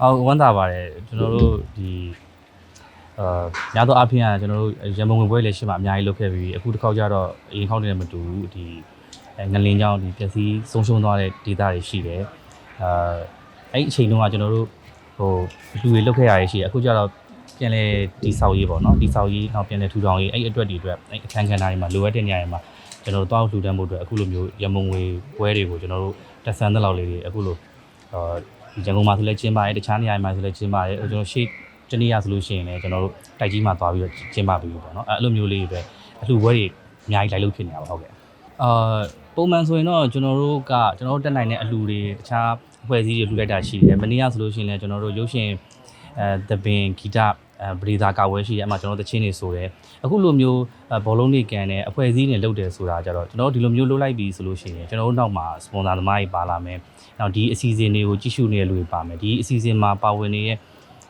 အော်ဝမ်းသာပါတယ်ကျွန်တော်တို့ဒီအာများသောအားဖြင့်ကကျွန်တော်တို့ရန်ပုံငွေပွဲလည်းရှိမှအများကြီးလုပ်ခဲ့ပြီးအခုတစ်ခေါက်ကျတော့အရင်ခေါက်တည်းနဲ့မတူဘူးဒီအဲငလင်းကြောင်းဒီပျက်စီးဆုံးရှုံးသွားတဲ့ data တွေရှိတယ်အာအဲ့ဒီအချိန်တုန်းကကျွန်တော်တို့ဟိုလူတွေလုပ်ခဲ့ရရရှိတယ်အခုကျတော့ပြန်လဲဒီဆောက်ရေးပေါ့နော်ဒီဆောက်ရေးနောက်ပြန်လဲထူထောင်ရေးအဲ့ဒီအတွက်တွေအတွက်အဲ့အခန်းကဏ္ဍတွေမှာလိုအပ်တဲ့နေရာတွေမှာကျွန်တော်တို့တောက်လှူဒန်းဖို့အတွက်အခုလိုမျိုးရန်ပုံငွေပွဲတွေကိုကျွန်တော်တို့တက်ဆန်းတဲ့လောက်လေးတွေအခုလိုအာဒီ ရန်ကုန်မှာဆိုလဲကျင်းပါတယ်တခြားနေရာတွေမှာဆိုလဲကျင်းပါတယ်ကျွန်တော်ရှေ့တနေ့ရဆိုလို့ရှိရင်လည်းကျွန်တော်တို့တိုက်ကြီးမှာသွားပြီးတော့ကျင်းပပြီးပေါ့နော်အဲ့လိုမျိုးလေးတွေပဲအလှူပွဲတွေအများကြီးလိုက်လုပ်ဖြစ်နေတာပါဟုတ်ကဲ့အာပုံမှန်ဆိုရင်တော့ကျွန်တော်တို့ကကျွန်တော်တို့တက်နိုင်တဲ့အလှူတွေတခြားအဖွဲ့အစည်းတွေလှူလိုက်တာရှိတယ်မနေ့ကဆိုလို့ရှိရင်လည်းကျွန်တော်တို့ရုပ်ရှင်အဲသပင်ဂီတအဲ ပရိသာကာဝဲရှိတယ်အမှကျွန်တော်တို့တချင်းတွေဆိုတယ်အခုလိုမျိုးဘောလုံးတွေကန်တဲ့အဖွဲ့အစည်းတွေလုပ်တယ်ဆိုတာကြတော့ကျွန်တော်တို့ဒီလိုမျိုးလုပ်လိုက်ပြီဆိုလို့ရှိရင်ကျွန်တော်တို့နောက်မှာစပွန်ဆာသမားတွေပါလာမယ်နောက်ဒီအစီအစဉ်တွေကိုကြည့်ရှုနေတဲ့လူတွေပါမယ်ဒီအစီအစဉ်မှာပါဝင်နေတဲ့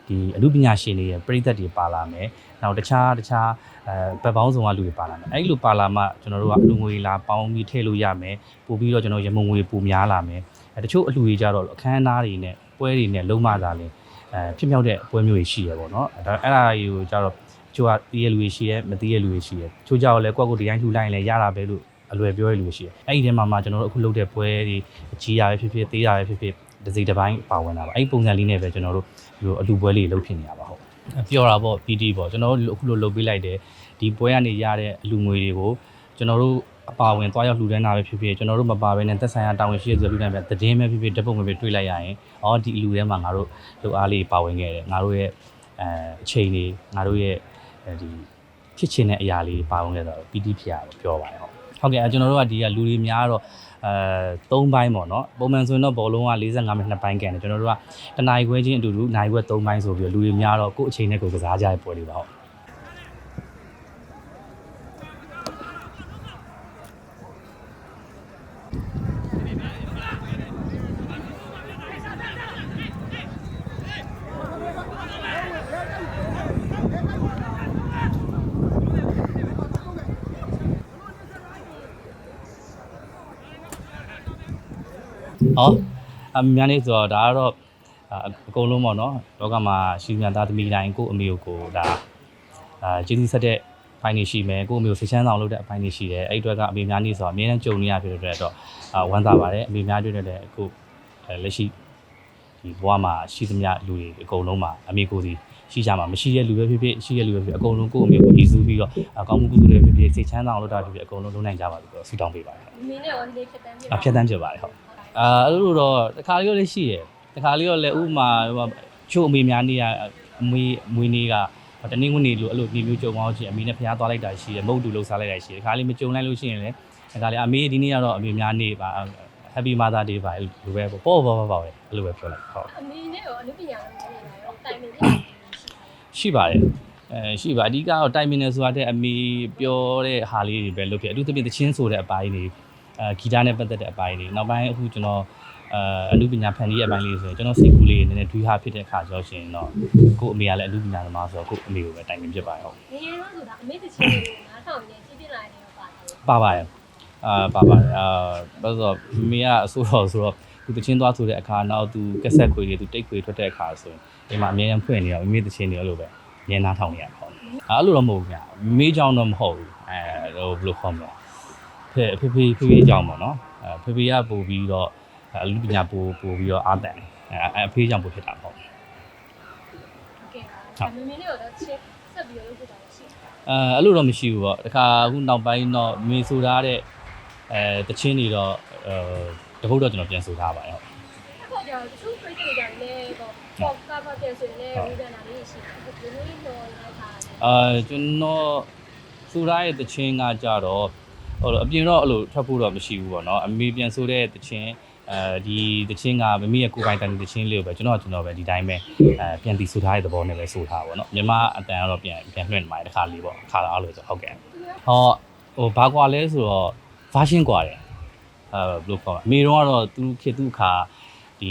ဒီအမှုပညာရှင်တွေရဲ့ပြည်သက်တွေပါလာမယ်နောက်တခြားတခြားအဲဘက်ပေါင်းစုံကလူတွေပါလာမယ်အဲ့လိုပါလာမှကျွန်တော်တို့ကအလူငွေလာပေါင်းပြီးထည့်လို့ရမယ်ပို့ပြီးတော့ကျွန်တော်ရမုံငွေပိုများလာမယ်အဲတချို့အလူတွေကြတော့အခမ်းအနားတွေနဲ့ပွဲတွေနဲ့လုံးမသာလဲ အဲဖြစ်မြောက်တဲ့ပွဲမျိုးတွေရှိရပေါ့နော်ဒါအဲ့ဒါကြီးကိုကြတော့ချို့ကတည်ရလူတွေရှိရဲမတည်ရလူတွေရှိရဲချို့ကြောက်လဲကိုယ့်ကိုယ်ဒီတိုင်းလှူလိုက်ရင်လည်းရတာပဲလို့အလွယ်ပြောရလူတွေရှိရဲအဲ့ဒီထဲမှာမှကျွန်တော်တို့အခုလုပ်တဲ့ပွဲတွေအကြီးရပဲဖြစ်ဖြစ်သေးရပဲဖြစ်ဖြစ်တစ်စိတ်တစ်ပိုင်းပါဝင်တာပါအဲ့ဒီပုံစံလေးနဲ့ပဲကျွန်တော်တို့ဒီလိုအလူပွဲလေးလုပ်ဖြစ်နေတာပါဟုတ်ပြောတာပေါ့ PD ပေါ့ကျွန်တော်တို့အခုလိုလုပ်ပေးလိုက်တယ်ဒီပွဲကနေရတဲ့အလူငွေတွေကိုကျွန်တော်တို့အပါဝင်သွားရောက်လှူဒန်းတာပဲဖြစ်ဖြစ်ကျွန်တော်တို့မပါဘဲနဲ့သက်ဆိုင်ရာတာဝန်ရှိတဲ့သူလှူဒန်းပဲသတင်းပဲဖြစ်ဖြစ်ဓာတ်ပုံပဲဖြစ်တွေ့လိုက်ရရင်အော်ဒီအလူထဲမှာငါတို့လူအားလေးပါဝင်ခဲ့တယ်ငါတို့ရဲ့အဲအချိန်တွေငါတို့ရဲ့အဲဒီဖြစ်ချင်တဲ့အရာလေးပါဝင်ခဲ့တော့ PD ဖြစ်ရတော့ပြောပါတယ်ဟုတ်ဟုတ်ကဲ့အဲကျွန်တော်တို့ကဒီကလူတွေများတော့အဲ၃ဘိုင်းပေါ့နော်ပုံမှန်ဆိုရင်တော့ဘောလုံးက45မိနစ်နှစ်ပိုင်းကန်တယ်ကျွန်တော်တို့ကတနာရီခွဲချင်းအတူတူနိုင်ခွဲ၃ဘိုင်းဆိုပြီးတော့လူတွေများတော့ကိုယ့်အချိန်နဲ့ကိုယ်ကစားကြရတဲ့ပွဲလေးပါဟုတ် ဟောအများနေဆိုတော့ဒါကတော့အာအကုန်လုံးပေါ့နော်လောကမှာရှိမြန်သားသမီးတိုင်းကိုယ့်အမေကိုကိုဒါအာကျေးဇူးဆက်တဲ့ဘိုင်းနေရှိမယ်ကိုယ့်အမေကိုစိတ်ချမ်းသာအောင်လုပ်တဲ့အပိုင်းတွေရှိတယ်အဲ့ဒီအတွက်ကအမေများနေဆိုတော့အမြဲတမ်းကြုံနေရဖြစ်တဲ့အတွက်တော့အာဝမ်းသာပါတယ်အမေများတွေ့တဲ့လည်းအခုအဲလက်ရှိဒီဘဝမှာရှိသမျှလူတွေအကုန်လုံးမှာအမေကိုစီရှိကြမှာမရှိတဲ့လူပဲဖြစ်ဖြစ်ရှိတဲ့လူပဲဖြစ်ဖြစ်အကုန်လုံးကိုယ့်အမေကိုရည်စူးပြီးတော့အကောင်းမှုကုသိုလ်တွေဖြစ်ဖြစ်စိတ်ချမ်းသာအောင်လုပ်တာဖြစ်ဖြစ်အကုန်လုံးလုပ်နိုင်ကြပါလို့ဆုတောင်းပေးပါတယ်မင်းနဲ့ရောလေးဖြတ်တန်းပြအဖြတ်တန်းပြပါတယ်ဟုတ် အာအဲ့လိုတော့တခါလေးတော့လည်းရှိရယ်တခါလေးတော့လည်းဥပမာဟိုချို့အမေများနေရအမေမွေးနေကတနင်္ဂနွေလိုအဲ့လိုနေမျိုးကြုံအောင်ချင်းအမေနဲ့ဖျားသွားလိုက်တာရှိတယ်မဟုတ်တူလှုပ်ရှားလိုက်တာရှိတယ်တခါလေးမကြုံလိုက်လို့ရှိရင်လည်းတခါလေးအမေဒီနေ့ကတော့အမေများနေပါ Happy Mother Day ပါအဲ့လိုပဲပေါ့ပေါ့ပေါ့ပေါ့ပဲအဲ့လိုပဲပြောလိုက်ဟုတ်အမင်းနဲ့ရောအနုပညာလုံးနေတာရောတိုင်ပင်ပြရှိပါတယ်အဲရှိပါအဓိကတော့တိုင်မင်နယ်ဆိုတာတဲ့အမေပြောတဲ့ဟာလေးတွေပဲလုပ်ဖြစ်အထူးသဖြင့်တချင်းဆိုတဲ့အပိုင်းတွေ အဲဂီတနဲ့ပတ်သက်တဲ့အပိုင်းတွေနောက်ပိုင်းအခုကျွန်တော်အဲအမှုပညာဖန်တီးရဲ့အပိုင်းလေးဆိုရင်ကျွန်တော်စိတ်ကူးလေးနည်းနည်းတွေးဟာဖြစ်တဲ့အခါကျတော့ရှင်တော့ကို့အမေကလည်းအမှုပညာသမားဆိုတော့ကို့အမေကိုပဲတိုင်ပင်ဖြစ်ပါတယ်ဟုတ်ငယ်ရောဆိုတာအမေတချင်ကိုနားထောင်နေကြည့်ပြလာတယ်ရောပါတယ်ပါပါတယ်အာပါပါတယ်အာဘာလို့ဆိုတော့မိကအဆိုတော်ဆိုတော့သူတချင်းသွားဆိုတဲ့အခါနောက်သူကက်ဆက်ခွေတွေသူတိတ်ခွေထွက်တဲ့အခါဆိုရင်ဒီမှာအမြဲတမ်းဖွင့်နေတော့မိမိတချင်းတွေအဲ့လိုပဲအမြဲနားထောင်နေရတာဟုတ်အဲ့လိုတော့မဟုတ်ဘူးခင်ဗျမိကြောင်တော့မဟုတ်ဘူးအဲဟိုဘယ်လိုခေါ်မလဲ ဖေဖေဖေဖေအကြောင်းပေါ့နော်အဲဖေဖေကပို့ပြီးတော့အလူပညာပို့ပို့ပြီးတော့အားတန်အဲအဖေအကြောင်းပို့ဖြစ်တာပေါ့ဟုတ်ကဲ့ပါမမင်းလေးကိုတော့ချက်ဆက်ပြီးတော့လုပ်ဖြစ်တာရှိအဲအဲ့လိုတော့မရှိဘူးပေါ့တခါအခုနောက်ပိုင်းတော့မင်းဆိုထားတဲ့အဲတချင်းတွေတော့အဲတပုတ်တော့ကျွန်တော်ပြန်ဆိုထားပါတယ်ဟုတ်အခုကြောင့်သူပြိတ္တိကြတယ်ပေါ့ပေါ့ကာမပြန်ဆိုရင်လည်းဝိဒနာလေးရှိတယ်ဘယ်လိုလဲတော့အဲကျွန်တော်ဆိုထားတဲ့တချင်းကကြတော့ ဟိုလိုအပြင်တော့အဲ့လိုထွက်ဖို့တော့မရှိဘူးပေါ့နော်အမေပြန်ဆိုတဲ့တချင်းအဲဒီတချင်းကမမေရဲ့ကိုယ်ပိုင်တန်တချင်းလေးကိုပဲကျွန်တော်ကကျွန်တော်ပဲဒီတိုင်းပဲအဲပြန်တီဆိုထားတဲ့သဘောနဲ့ပဲဆိုထားပါပေါ့နော်မြန်မာအတန်ကတော့ပြန်ပြန်လွှင့်နေမှာတစ်ခါလေးပေါ့ခါတော့အဲ့လိုဆိုဟုတ်ကဲ့ဟောဟိုဘာကွာလဲဆိုတော့ version ကွာတယ်အဲဘယ်လိုခေါ်မလဲအမေတော့ကတော့သူခေတ်သူခါဒီ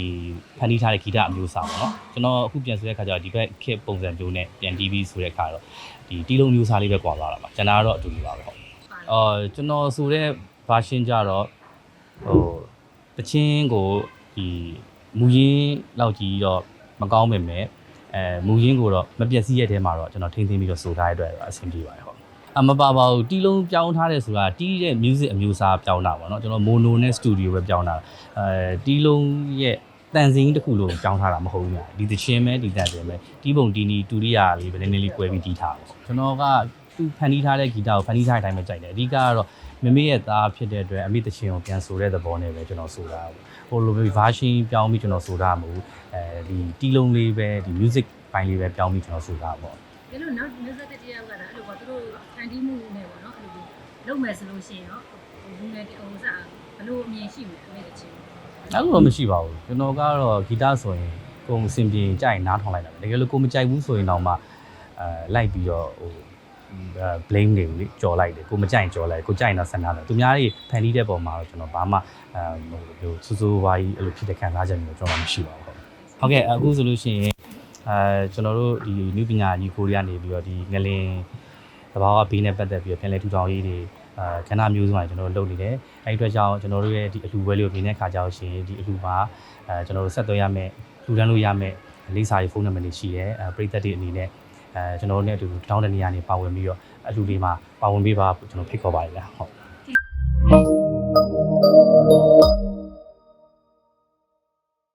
ဖန်တီးထားတဲ့ဂီတအမျိုးအစားပေါ့နော်ကျွန်တော်အခုပြန်ဆိုတဲ့ခါကျတော့ဒီဘက်ခေတ်ပုံစံမျိုးနဲ့ပြန်တီးပြီးဆိုတဲ့ခါတော့ဒီတီးလုံးမျိုးစားလေးပဲကွာသွားတာပါကျွန်တော်ကတော့အတူတူပါပဲဟုတ် အော်ကျွန်တော်ဆိုတဲ့ version ကြတော့ဟိုတချင်းကိုဒီမူရင်းလောက်ကြီးတော့မကောင်းပေမဲ့အဲမူရင်းကိုတော့မပျက်စီးရတဲ့မှာတော့ကျွန်တော်ထိန်းသိမ်းပြီးတော့ဆိုထားရတဲ့အတွက်အဆင်ပြေပါတယ်ဟုတ်အမပါပါဘူးတီးလုံးပြောင်းထားတယ်ဆိုတာတီးတဲ့ music အမျိုးအစားပြောင်းတာပေါ့နော်ကျွန်တော် mono နဲ့ studio ပဲပြောင်းတာအဲတီးလုံးရဲ့တန်စင်းတစ်ခုလုံးပြောင်းထားတာမဟုတ်ဘူးညာဒီသချင်းပဲဒီတန်စင်းပဲတီးပုံတီနီတူရိယာလေးပဲနည်းနည်းလေး꿰ပြီးတီးထားပါကျွန်တော်က သူဖန်တီးထားတဲ့ဂီတာကိုဖန်တီးထားတဲ့အတိုင်းပဲကြိုက်တယ်အဓိကကတော့မမေရဲ့သားဖြစ်တဲ့အတွက်အမိသချင်းကိုပြန်ဆိုတဲ့သဘောနဲ့ပဲကျွန်တော်ဆိုတာဟိုလိုမျိုး version ပြောင်းပြီးကျွန်တော်ဆိုတာမဟုတ်အဲဒီတီးလုံးလေးပဲဒီ music ပိုင်းလေးပဲပြောင်းပြီးကျွန်တော်ဆိုတာပေါ့ဒီလိုနောက်မျိုးဆက်တစ်တယောက်ကလည်းအဲ့လိုပေါ့သူတို့ဖန်တီးမှုနဲ့ပေါ့နော်အဲ့လိုလုပ်မယ်ဆိုလို့ရှိရင်ရောဟိုလူငယ်တအောင်စားဘယ်လိုအမြင်ရှိမလဲအမေတချင်းအဲ့လိုတော့မရှိပါဘူးကျွန်တော်ကတော့ဂီတဆိုရင်ကိုယ်အဆင်ပြေကြိုက်ရင်နားထောင်လိုက်တာပဲတကယ်လို့ကိုယ်မကြိုက်ဘူးဆိုရင်တော့မှအဲလိုက်ပြီးတော့ဟိုအဲ blame တွေကိုလေကြော်လိုက်တယ်ကိုယ်မကြိုက်ရင်ကြော်လိုက်ကိုယ်ကြိုက်ရင်တော့ဆန္ဒတယ်သူများတွေဖန်တီးတဲ့ပုံမှာတော့ကျွန်တော်ဘာမှအဲဟိုလိုစူးစူးဝါးကြီးအဲ့လိုဖြစ်တဲ့ခံစားချက်မျိုးကျွန်တော်မရှိပါဘူးဟုတ်ဟုတ်ကဲ့အခုဆိုလို့ရှိရင်အဲကျွန်တော်တို့ဒီနုပညာကြီးကိုရီးယားနေပြီးတော့ဒီငလင်သဘာဝဘေးနဲ့ပတ်သက်ပြီးတော့ပြန်လည်ထူထောင်ရေးတွေအဲခဏမျိုးစုံမှာကျွန်တော်တို့လုပ်နေတယ်အဲ့ဒီအတွက်ကြောင့်ကျွန်တော်တို့ရဲ့ဒီအလှူပွဲလေးကိုမြင်တဲ့ခါကြောက်ရှင်ဒီအလှူမှာအဲကျွန်တော်တို့ဆက်သွယ်ရမယ်လှူဒန်းလို့ရမယ်လိပ်စာရေးဖုန်းနံပါတ်တွေရှိရဲအဲပရိသတ်တွေအနေနဲ့ အဲကျွန်တော်တို့နဲ့အတူတောင်းတဲ့နေရာနေပါဝင်ပြီးတော့အလှူတွေမှာပါဝင်ပေးပါကျွန်တော်ဖိတ်ခေါ်ပါတယ်ဗျာဟုတ်